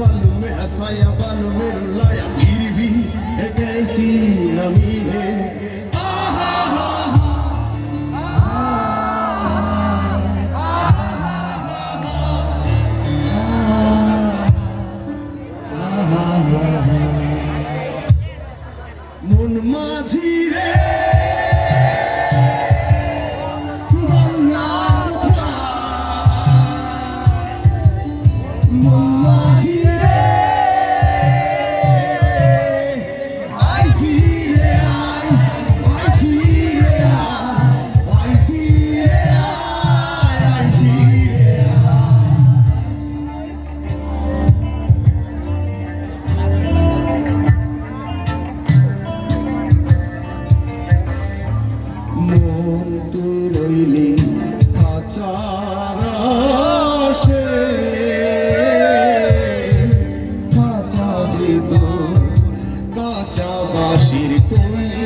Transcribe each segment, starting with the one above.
बालों में हंसाया बालों में रुलाया फिर भी ये कैसी नमी है आहा हा हा মন মাঝি রে বাংলা কথা। মন মাঝি মন তো রইলি যেত কাঁচা বাসির কোন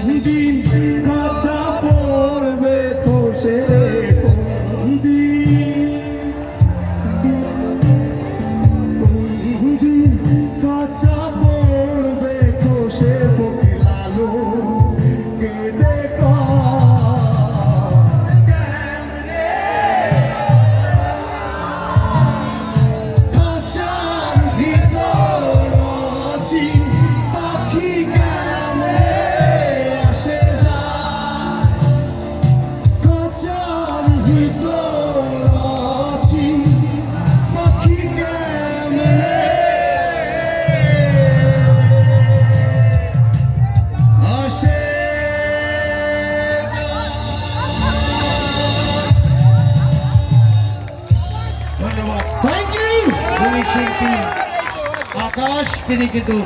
শিল্পী। আকাশ তিনি কিন্তু